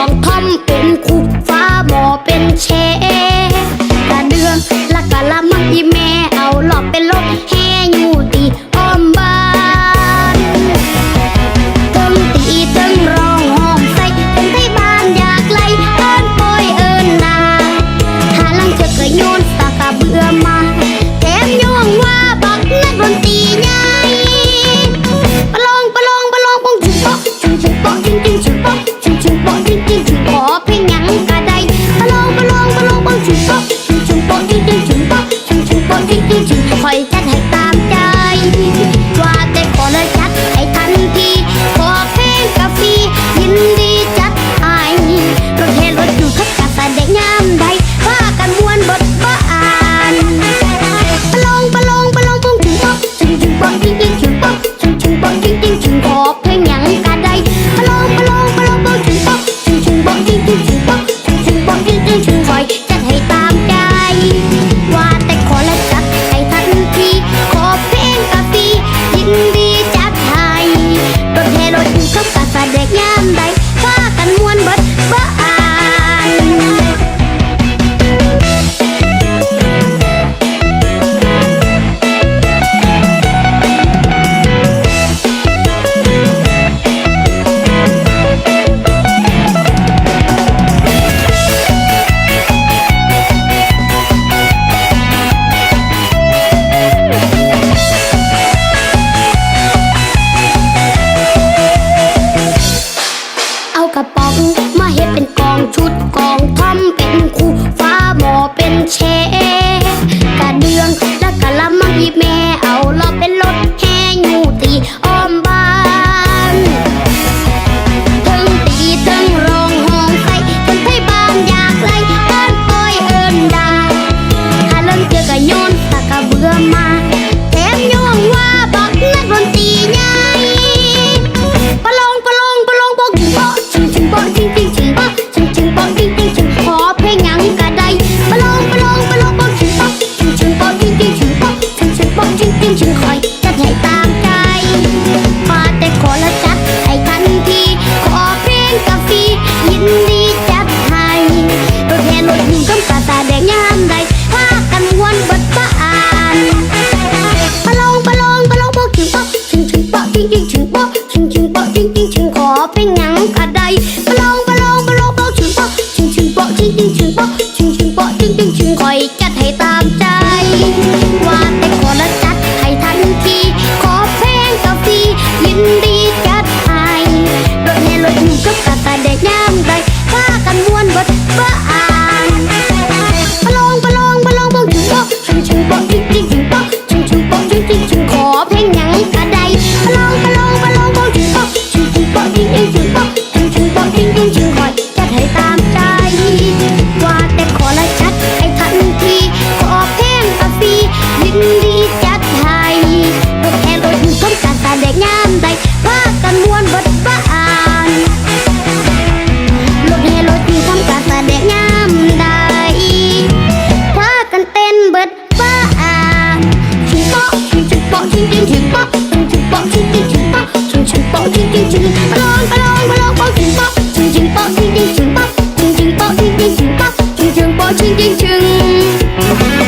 องทอมเป็นคุกฟ้าหมอเป็นแช เต็มย่องว่าบอกนักดนตรีไงปะลงปะลงปะลงบอกถึงบอกถึงถึงบอกจริงจริงถึงบอกถึงถึงชิงจริงถึงขอเพลงยังก็ได้ปะลงปะลงปะลงบอกถึงบอกถึงถึงชิงจริงถึงชิงจริงถึอยจะให้ตา อยจัดให้ตามใจ ว่าแต่ขอละจัดให้ทันที ขอเพลงกาฟียินดีจัดให้รถเแห่รถหนุ่กับกาตาแดกย่ามใดข้ากันมวนบดเบ้ออ่านปลองปลองปลองบอกถึงบอกชงชงบอกจริงจริงถึงบอกชงชงบอกจริงจริงชงขอเพลงหยังกะใดปลองปลองปลองบอกถึงบอกชงชงบอกจริงจริงถึงบอก 请听吧，请听吧，请听听。